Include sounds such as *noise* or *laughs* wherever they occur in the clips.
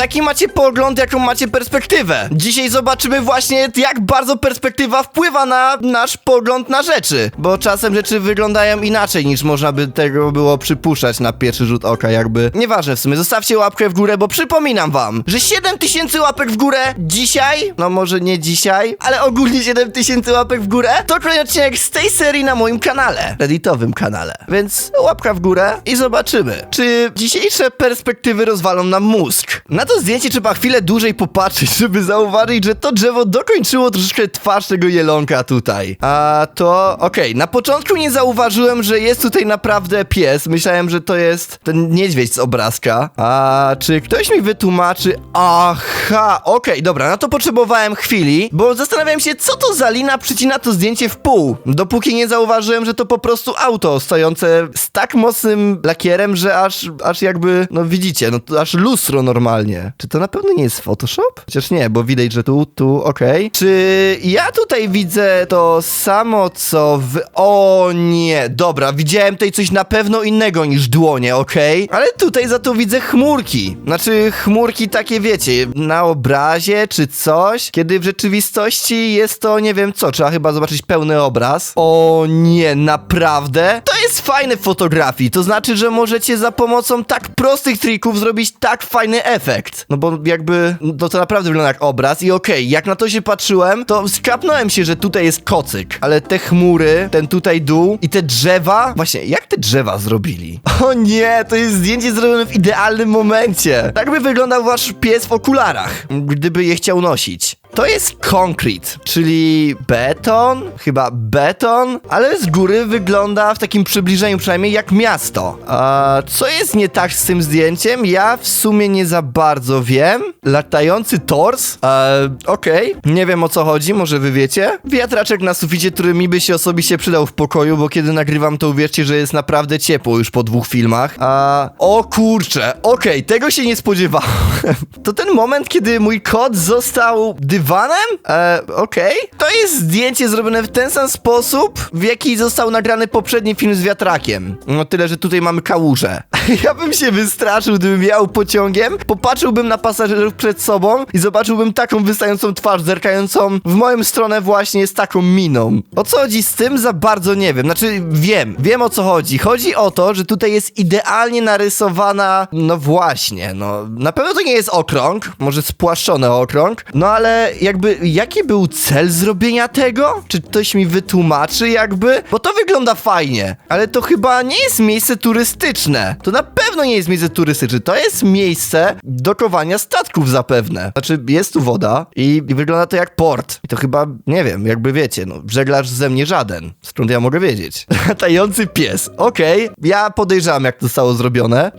taki macie pogląd, jaką macie perspektywę. Dzisiaj zobaczymy właśnie, jak bardzo perspektywa wpływa na nasz pogląd na rzeczy. Bo czasem rzeczy wyglądają inaczej, niż można by tego było przypuszczać na pierwszy rzut oka, jakby. Nieważne w sumie, zostawcie łapkę w górę, bo przypominam wam, że 7000 łapek w górę dzisiaj, no może nie dzisiaj, ale ogólnie 7000 łapek w górę, to kolejny odcinek z tej serii na moim kanale, redditowym kanale. Więc łapka w górę i zobaczymy, czy dzisiejsze perspektywy rozwalą nam mózg. Na to zdjęcie trzeba chwilę dłużej popatrzeć, żeby zauważyć, że to drzewo dokończyło troszeczkę twarz tego jelonka tutaj. A to, okej, na początku nie zauważyłem, że jest tutaj naprawdę pies. Myślałem, że to jest ten niedźwiedź z obrazka. A czy ktoś mi wytłumaczy? Aha, okej, dobra, no to potrzebowałem chwili, bo zastanawiałem się, co to za lina przycina to zdjęcie w pół. Dopóki nie zauważyłem, że to po prostu auto stojące z tak mocnym lakierem, że aż, aż jakby, no widzicie, no to aż lustro normalnie. Czy to na pewno nie jest Photoshop? Chociaż nie, bo widać, że tu, tu, okej. Czy ja tutaj widzę to samo, co w... O nie, dobra, widziałem tutaj coś na pewno innego niż dłonie, okej? Ale tutaj za to widzę chmurki. Znaczy, chmurki takie, wiecie, na obrazie czy coś, kiedy w rzeczywistości jest to, nie wiem co, trzeba chyba zobaczyć pełny obraz. O nie, naprawdę? To jest fajne w fotografii, to znaczy, że możecie za pomocą tak prostych trików zrobić tak fajny efekt. No bo jakby, no to naprawdę wygląda jak obraz i okej, jak na to się patrzyłem, to skapnąłem się, że tutaj jest kocyk, ale te chmury, ten tutaj dół i te drzewa, właśnie, jak te drzewa zrobili? *laughs* O nie, to jest zdjęcie zrobione w idealnym momencie. Tak by wyglądał wasz pies w okularach, gdyby je chciał nosić. To jest konkret, czyli beton, chyba beton, ale z góry wygląda w takim przybliżeniu przynajmniej jak miasto. A co jest nie tak z tym zdjęciem? Ja w sumie nie za bardzo wiem. Latający tors? Eee, okej, nie wiem o co chodzi, może wy wiecie? Wiatraczek na suficie, który mi by się osobiście przydał w pokoju, bo kiedy nagrywam to uwierzcie, że jest naprawdę ciepło już po dwóch filmach. A o kurczę, okej, tego się nie spodziewałem. *laughs* To ten moment, kiedy mój kot został dywanem? E, okej. To jest zdjęcie zrobione w ten sam sposób, w jaki został nagrany poprzedni film z wiatrakiem. No tyle, że tutaj mamy kałużę. *laughs* Ja bym się wystraszył, gdybym jechał pociągiem, popatrzyłbym na pasażerów przed sobą i zobaczyłbym taką wystającą twarz, zerkającą w moją stronę właśnie z taką miną. O co chodzi z tym? Za bardzo nie wiem. Znaczy, wiem, wiem o co chodzi. Chodzi o to, że tutaj jest idealnie narysowana, no właśnie, no, na pewno to nie jest okrąg, może spłaszczony okrąg, no ale jakby, jaki był cel zrobienia tego? Czy ktoś mi wytłumaczy jakby? Bo to wygląda fajnie, ale to chyba nie jest miejsce turystyczne. To na pewno nie jest miejsce turystyczne, to jest miejsce dokowania statków zapewne. Znaczy, jest tu woda i, i wygląda to jak port. I to chyba, nie wiem, jakby wiecie, no, żeglarz ze mnie żaden. Skąd ja mogę wiedzieć? *laughs* Latający pies. Okej, ja podejrzewam, jak to zostało zrobione.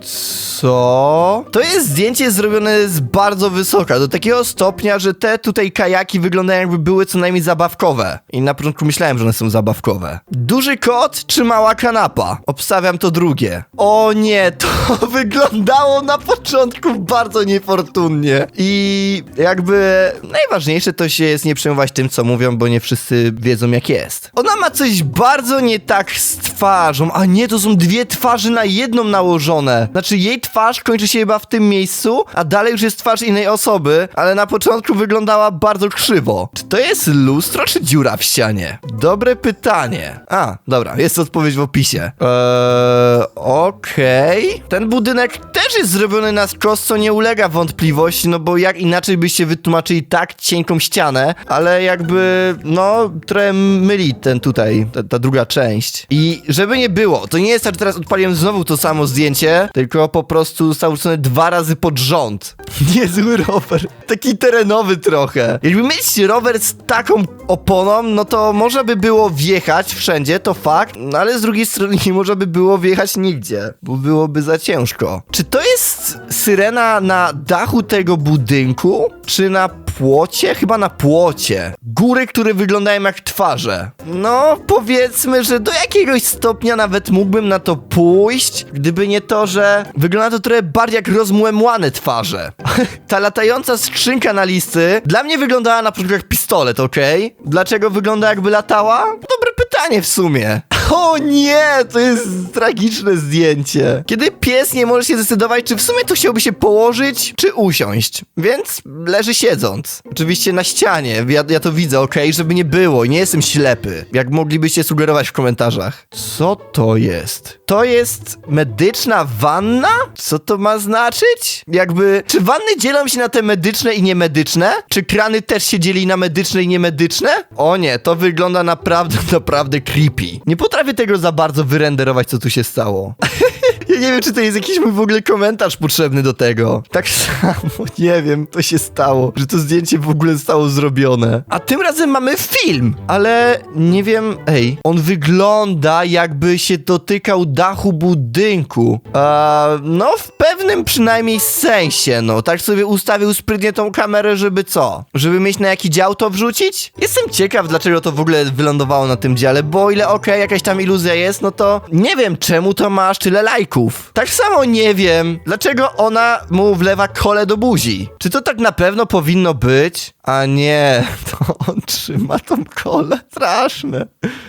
Co? To jest zdjęcie zrobione z bardzo wysoka, do takiego stopnia, że te tutaj kajaki wyglądają jakby były co najmniej zabawkowe. I na początku myślałem, że one są zabawkowe. Duży kot czy mała kanapa? Obstawiam to drugie. O nie, to *laughs* wyglądało na początku bardzo niefortunnie. I jakby najważniejsze to się jest nie przejmować tym, co mówią, bo nie wszyscy wiedzą jak jest. Ona ma coś bardzo nie tak z twarzą, a nie, to są dwie twarze na jedną nałożone. Znaczy jej twarz kończy się chyba w tym miejscu, a dalej już jest twarz innej osoby, ale na początku wyglądała bardzo krzywo. Czy to jest lustro czy dziura w ścianie? Dobre pytanie. A, dobra, jest odpowiedź w opisie. Eee, okej. Ten budynek też jest zrobiony na skos, co nie ulega wątpliwości, no bo jak inaczej byście wytłumaczyli tak cienką ścianę, ale jakby, no, trochę myli ten tutaj, ta, ta druga część. I żeby nie było, to nie jest tak, że teraz odpaliłem znowu to samo zdjęcie, tylko po prostu został wrzucony dwa razy pod rząd. *laughs* Niezły rower. Taki terenowy trochę. Jakby mieć rower z taką oponą, no to można by było wjechać wszędzie, to fakt, no ale z drugiej strony nie można by było wjechać nigdzie, bo byłoby za ciężko. Czy to jest syrena na dachu tego budynku, czy na płocie? Chyba na płocie. Góry, które wyglądają jak twarze. No, powiedzmy, że do jakiegoś stopnia nawet mógłbym na to pójść, gdyby nie to, że wygląda to trochę bardziej jak rozmłemłane twarze. *laughs* Ta latająca skrzynka na listy dla mnie wyglądała na przykład jak pistolet, okej? Dlaczego wygląda jakby latała? Dobre pytanie w sumie. *laughs* O nie, to jest tragiczne zdjęcie. Kiedy pies nie może się zdecydować, czy w sumie to chciałby się położyć, czy usiąść. Więc leży siedząc. Oczywiście na ścianie, ja, ja to widzę, okej, żeby nie było, nie jestem ślepy. Jak moglibyście sugerować w komentarzach. Co to jest? To jest medyczna wanna? Co to ma znaczyć? Jakby, czy wanny dzielą się na te medyczne i niemedyczne? Czy krany też się dzieli na medyczne i niemedyczne? O nie, to wygląda naprawdę, *laughs* naprawdę creepy. Nie potrafię tego za bardzo wyrenderować, co tu się stało. *laughs* Ja nie wiem, czy to jest jakiś mój w ogóle komentarz potrzebny do tego. Tak samo, *laughs* nie wiem, to się stało, że to zdjęcie w ogóle zostało zrobione. A tym razem mamy film, ale nie wiem, ej, on wygląda jakby się dotykał dachu budynku. A, no, w pewnym przynajmniej sensie, no. Tak sobie ustawił sprytnie tą kamerę, żeby co? Żeby mieć na jaki dział to wrzucić? Jestem ciekaw, dlaczego to w ogóle wylądowało na tym dziale, bo ile okej, jakaś tam iluzja jest, no to nie wiem, czemu to masz tyle lajków. Tak samo nie wiem, dlaczego ona mu wlewa kole do buzi. Czy to tak na pewno powinno być? A nie, *laughs* to on trzyma tą kolę. Straszne.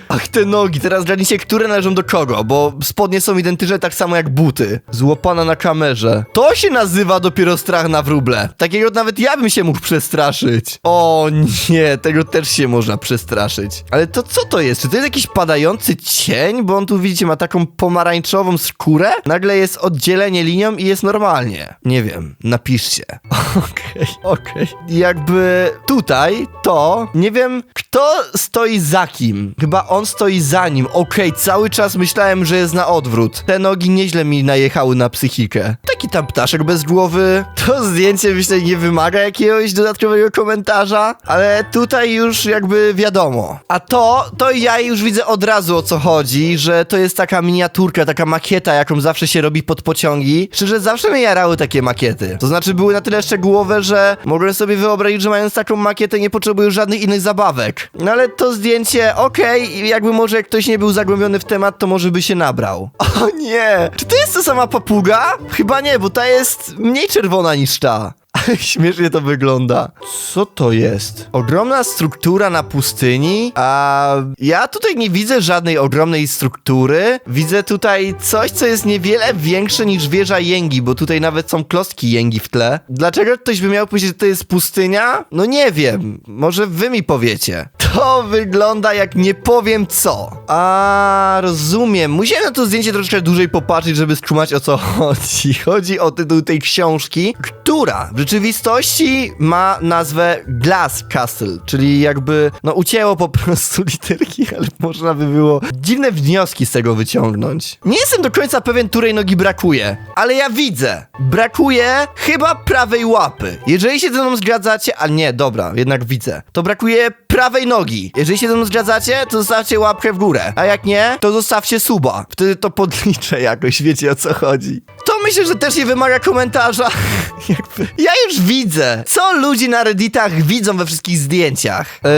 Ach, te nogi, teraz zgadnijcie, które należą do kogo, bo spodnie są identyczne tak samo jak buty. Złapana na kamerze. To się nazywa dopiero strach na wróble. Takiego nawet ja bym się mógł przestraszyć. O nie, tego też się można przestraszyć. Ale to co to jest? Czy to jest jakiś padający cień? Bo on tu, widzicie, ma taką pomarańczową skórę. Nagle jest oddzielenie linią i jest normalnie. Nie wiem, napiszcie. *laughs* Okej, okej. Jakby tutaj to, nie wiem, kto stoi za kim. Chyba on stoi za nim. Okej, cały czas myślałem, że jest na odwrót. Te nogi nieźle mi najechały na psychikę. Taki tam ptaszek bez głowy. To zdjęcie myślę nie wymaga jakiegoś dodatkowego komentarza, ale tutaj już jakby wiadomo. A to, to ja już widzę od razu o co chodzi, że to jest taka miniaturka, taka makieta, jaką zawsze się robi pod pociągi. Szczerze, zawsze mnie jarały takie makiety. To znaczy były na tyle szczegółowe, że mogłem sobie wyobrazić, że mając taką makietę nie potrzebuję żadnych innych zabawek. No ale to zdjęcie, okej, jakby może ktoś nie był zagłębiony w temat, to może by się nabrał. *laughs* O nie! Czy to jest ta sama papuga? Chyba nie, bo ta jest mniej czerwona niż ta. Śmiesznie to wygląda. Co to jest? Ogromna struktura na pustyni? A ja tutaj nie widzę żadnej ogromnej struktury. Widzę tutaj coś, co jest niewiele większe niż wieża Jęgi, bo tutaj nawet są klocki Jęgi w tle. Dlaczego ktoś by miał powiedzieć, że to jest pustynia? No nie wiem. Może wy mi powiecie. To wygląda jak nie powiem co. A rozumiem. Musiałem na to zdjęcie troszeczkę dłużej popatrzeć, żeby skumać o co *laughs* chodzi. Chodzi o tytuł tej książki, która w rzeczywistości ma nazwę Glass Castle, czyli jakby, no ucięło po prostu *laughs* literki, ale można by było dziwne wnioski z tego wyciągnąć. Nie jestem do końca pewien, której nogi brakuje, ale ja widzę. Brakuje chyba prawej łapy. Jeżeli się ze mną zgadzacie, a nie, dobra, jednak widzę. To brakuje prawej nogi. Jeżeli się ze mną zgadzacie, to zostawcie łapkę w górę, a jak nie, to zostawcie suba. Wtedy to podliczę jakoś, wiecie o co chodzi. Myślę, że też nie wymaga komentarza. *laughs* Jakby. Ja już widzę, co ludzie na redditach widzą we wszystkich zdjęciach. Yy,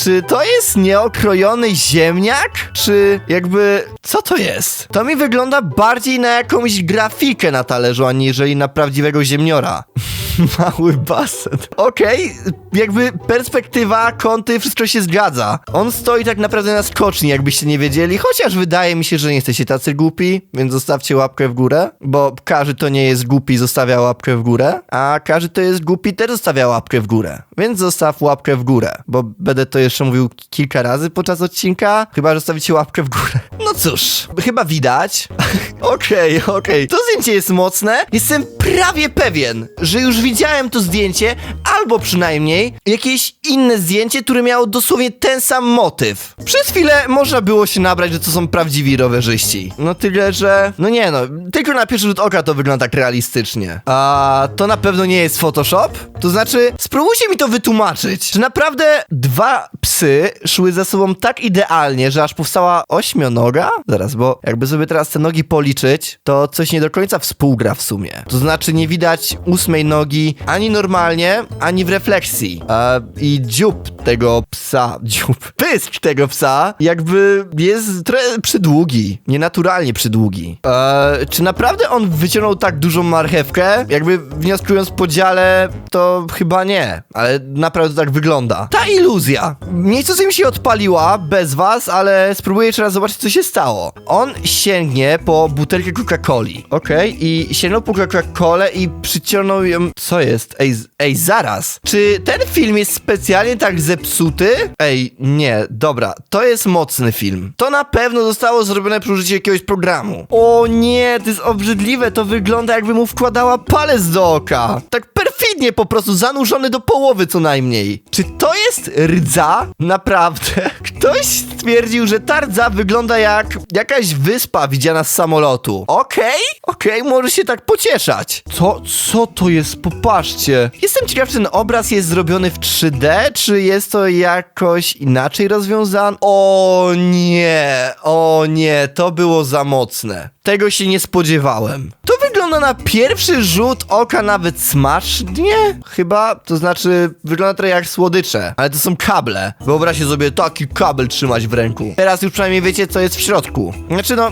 czy to jest nieokrojony ziemniak? Czy jakby, co to jest? To mi wygląda bardziej na jakąś grafikę na talerzu, aniżeli na prawdziwego ziemniora. *laughs* *laughs* Mały basen. Okej, jakby perspektywa, kąty, wszystko się zgadza. On stoi tak naprawdę na skoczni, jakbyście nie wiedzieli, chociaż wydaje mi się, że nie jesteście tacy głupi, więc zostawcie łapkę w górę, bo każdy to nie jest głupi, zostawia łapkę w górę, a każdy to jest głupi, też zostawia łapkę w górę. Więc zostaw łapkę w górę, bo będę to jeszcze mówił kilka razy podczas odcinka, chyba że zostawicie łapkę w górę. Cóż, chyba widać. *laughs* Okej, okej. To zdjęcie jest mocne. Jestem prawie pewien, że już widziałem to zdjęcie, albo przynajmniej jakieś inne zdjęcie, które miało dosłownie ten sam motyw. Przez chwilę można było się nabrać, że to są prawdziwi rowerzyści. No tyle, że... No nie no, tylko na pierwszy rzut oka to wygląda tak realistycznie. A to na pewno nie jest Photoshop? To znaczy, spróbujcie mi to wytłumaczyć. Czy naprawdę dwa psy szły ze sobą tak idealnie, że aż powstała ośmionoga? Zaraz, bo jakby sobie teraz te nogi policzyć, to coś nie do końca współgra w sumie. To znaczy nie widać ósmej nogi ani normalnie, ani w refleksji. A, I dziób tego psa, dziób, *laughs* pysk tego psa, jakby jest trochę przydługi, nienaturalnie przydługi. Eee, czy naprawdę on wyciągnął tak dużą marchewkę? Jakby wnioskując po dziale, to chyba nie, ale naprawdę tak wygląda. Ta iluzja. Miejsce mi się odpaliła bez was, ale spróbuję jeszcze raz zobaczyć, co się stało. On sięgnie po butelkę Coca-Coli, okej, i sięgnął po Coca-Colę i przyciągnął ją... Co jest? Ej, ej, zaraz. Czy ten film jest specjalnie tak zepsuty? Ej, nie, dobra, to jest mocny film. To na pewno zostało zrobione przy użyciu jakiegoś programu. O nie, to jest obrzydliwe, to wygląda jakby mu wkładała palec do oka. Tak perfidnie po prostu, zanurzony do połowy co najmniej. Czy to jest rdza? Naprawdę? *laughs* Ktoś stwierdził, że ta rdza wygląda jak jakaś wyspa widziana z samolotu. Okej, okej, może się tak pocieszać. Co, co to jest? Popatrzcie. Jestem ciekaw, czy ten obraz jest zrobiony w 3D, czy jest to jakoś inaczej rozwiązane? O nie, o nie, to było za mocne. Tego się nie spodziewałem. To wygląda na pierwszy rzut oka nawet smacznie? Chyba, to znaczy wygląda trochę jak słodycze, ale to są kable. Wyobraźcie sobie taki kabel trzymać w ręku. Teraz już przynajmniej wiecie, co jest w środku. Znaczy no,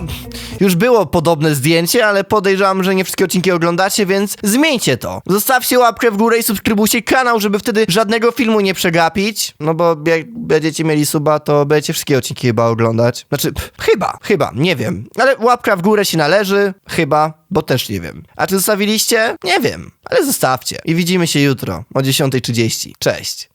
już było podobne zdjęcie, ale podejrzewam, że nie wszystkie odcinki oglądacie, więc zmieńcie to. Zostawcie łapkę w górę i subskrybujcie kanał, żeby wtedy żadnego filmu nie przegapić. No bo jak będziecie mieli suba, to będziecie wszystkie odcinki chyba oglądać. Znaczy, pff, chyba, chyba, nie wiem. Ale łapka w górę się należy, chyba, bo też nie wiem. A czy zostawiliście? Nie wiem, ale zostawcie. I widzimy się jutro o 10.30. Cześć.